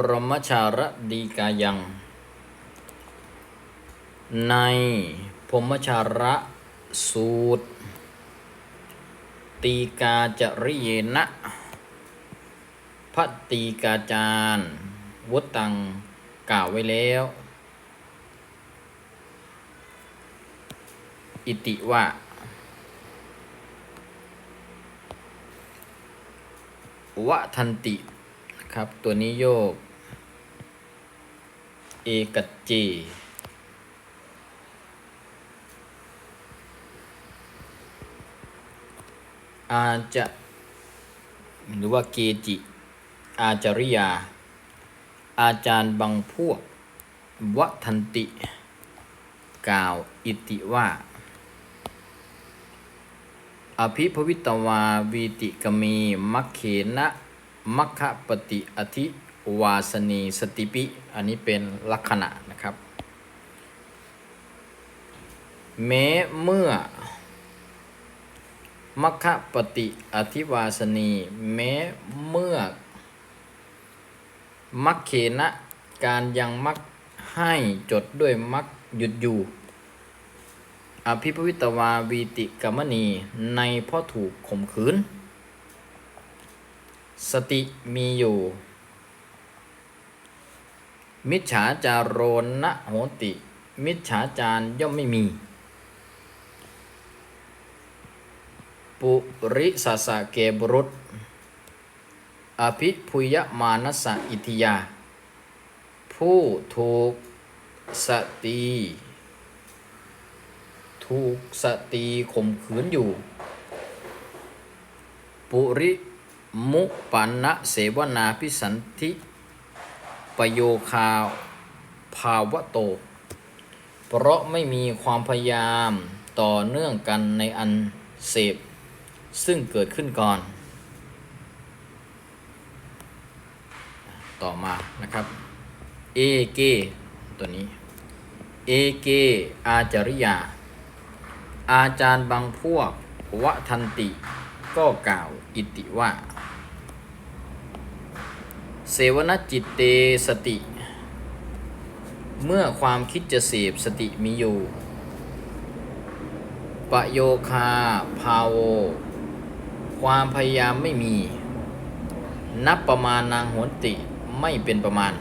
พรหมชารดีกายัง ในพรหมชาระสูตร ตีกาจริเยนะพัตตีกาจารย์วุตังกล่าวไว้แล้ว อิติว่าวะทันติครับ ตัวนี้โยก เอกัจเจ อาจะ หรือว่าเกจิ อาจาริยา อาจารย์บางพวกวะทันติ กล่าวอิติว่า อภิภวิตวาวีติกมีมัคเขนะมัคคะปฏิอธิ วาสนีสติปิ อันนี้เป็นลักษณะนะครับ แม้เมื่อมัคคะปฏิอธิวาสนี แม้เมื่อ มัคเขนะการยังมักให้จดด้วยมักหยุดอยู่ อภิปวิตวาวีติกรรมณีในพ่อถูกข่มขืน สติมีอยู่ มิจฉาจารโรนะโหติ มิจฉาจารย่อมไม่มี ปุริสสะเกบรุตอภิพุยมานสะอิทิยา ผู้ถูกสติถูกสตรีข่มขืนอยู่ ปุริมุปันนะเสวนาพิสันธิ ประโยคาภาวะโต เพราะไม่มีความพยายามต่อเนื่องกันในอันเสพ ซึ่งเกิดขึ้นก่อน ต่อมานะครับ เอเกตัวนี้ เอเกอาจาริยา อาจารย์บางพวกวะทันติ ก็กล่าวอิติว่า เสวนจิตเตสติ เมื่อความคิดจะเสพสติมีอยู่ ปโยคาภาโว ความพยายามไม่มี นับประมาณนางโหนติไม่เป็นประมาณ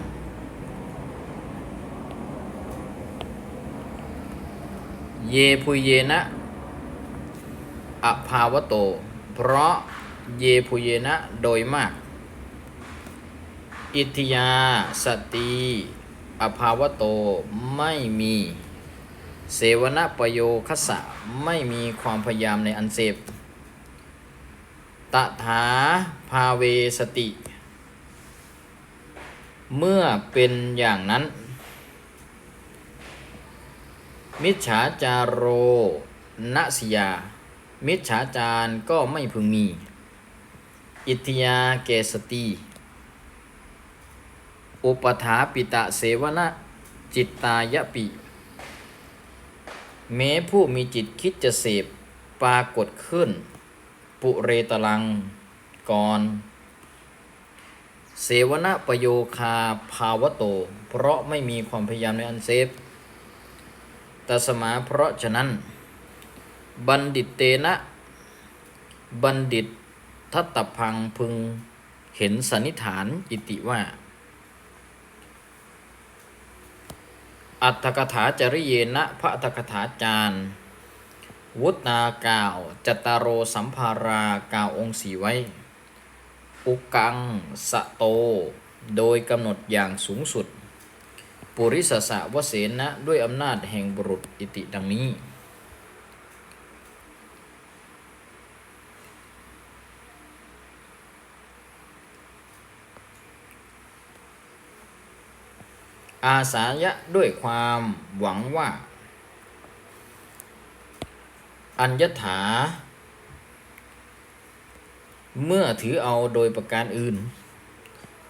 เยพุเยนะอภาวโต เพราะเยพุเยนะโดยมาก อิทยา สติอภาวโตไม่มี เสวนประโยคสะไม่มีความพยายามในอันเสพตถาภาเวสติ เมื่อเป็นอย่างนั้น มิจฉาจารโรนสยา มิจฉาจารก็ไม่พึงมี อิทยาเกสติ อุปถาปิตะเสวนะจิตตายปิ แม้ผู้มีจิตคิดจะเสพปรากฏขึ้น ปุเรตลังก่อนเสวนะประโยคาภาวโต เพราะไม่มีความพยายามในอันเสพตสมาเพราะฉะนั้น บัณฑิตเตนะ บัณฑิตทัตตพังพึงเห็นสันนิฐานอิติว่า อัตถกถาจริเยนะพระอัตถกถาจารย์ วุฒนากล่าวจตารโรสัมภารากล่าวองค์สีไว้ อุกังสะโต โดยกำหนดอย่างสูงสุด ปุริสสะวเสนะด้วยอำนาจแห่งบุรุษอิติดังนี้ อาสายะด้วยความหวังว่า อัญญถา เมื่อถือเอาโดยประการอื่น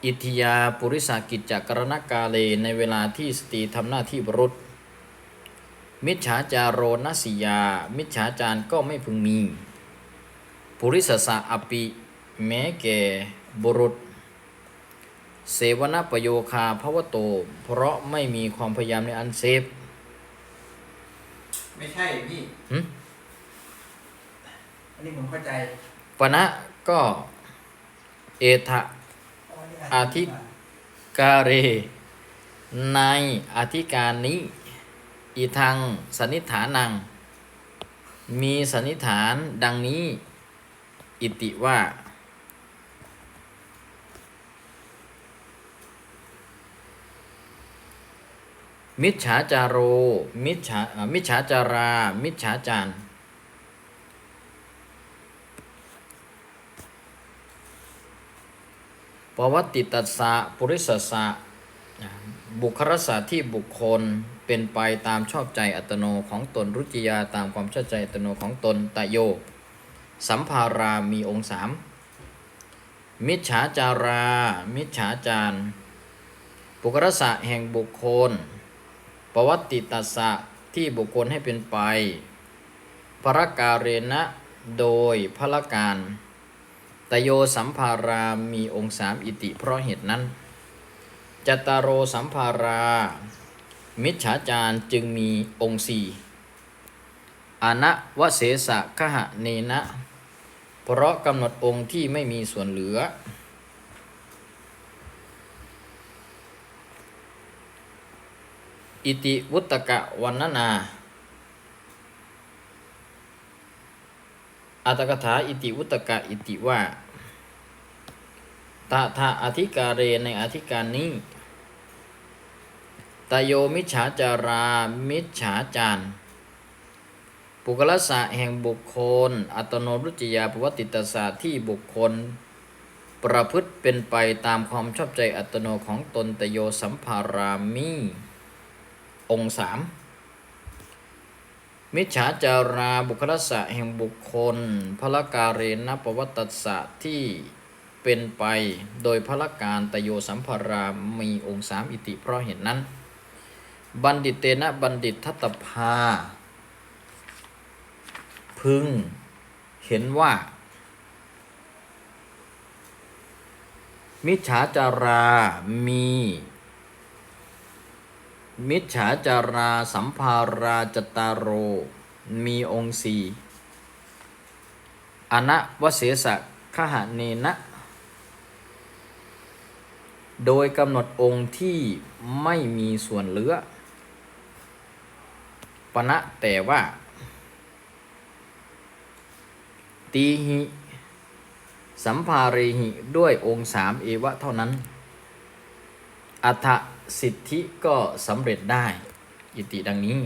อิทธิยาปุริสากิจจากรณกาเลในเวลาที่สตรีทำหน้าที่บรุษ มิจฉาจารโรนสิยา มิจฉาจารก็ไม่พึงมี ปุริสสะอปิ แม้แก่บุรุษ เสวนประโยคาภวโต เพราะไม่มีความพยายามในอันเสพไม่ใช่พี่หึอันนี้ผมเข้าใจปณะก็เอทะ อาทิกาเร ในอธิการนี้ อีทางสันนิษฐานัง มีสันนิษฐานดังนี้ อิติว่า มิจฉาจาโร มิจฉามิจฉาจารา มิจฉาจารปวัตติตัสสะปุริสสะบุคลสะที่บุคคลเป็นไปตามชอบใจอัตโนของตนรุจิยาตามความชอบใจอัตโนของตนตะโย สัมภารามีองค์สามมิจฉาจารา มิจฉาจารบุคลสะแห่งบุคคล ปวัติตัสสะที่บุคคลให้เป็นไปพระการเรณะโดยพระการตโยสัมภารามีองค์สามอิติเพราะเหตุนั้นจตารโรสัมภารา มิจฉาจารจึงมีองค์สี่อนะวะเสสะขหะเนนะ เพราะกำหนดองค์ที่ไม่มีส่วนเหลือ อิติวุตตกะวันนาอัตกถาอิติวุตกะอิติว่าตถาอธิการเรในอธิการนี้ตโยมิจฉาจารา มิจฉาจารปุกลสะแห่งบุคคล อัตโนรุจยาปวัตติตสาที่บุคคล ประพฤติเป็นไปตามความชอบใจอัตโนของตนตโยสัมภารามี องค์สามมิจฉาจาราบุคลสะแห่งบุคคลพละการเรนปวัตตสะที่เป็นไปโดยพละการตโยสัมภารามีองค์สามอิติเพราะเหตุนั้น บัณฑิตเตนะบัณฑิตทัตตภา พึงเห็นว่า มิจฉาจารามี มิจฉาจาราสัมภาราจตารโร มีองค์สี่อนะวเสสะขหะเนนะ โดยกำหนดองค์ที่ไม่มีส่วนเหลือปณะแต่ว่า ตีหิสัมภารีหิ ด้วยองค์สามเอวะเท่านั้น อัฏฐ สิทธิก็สำเร็จได้ อิติดังนี้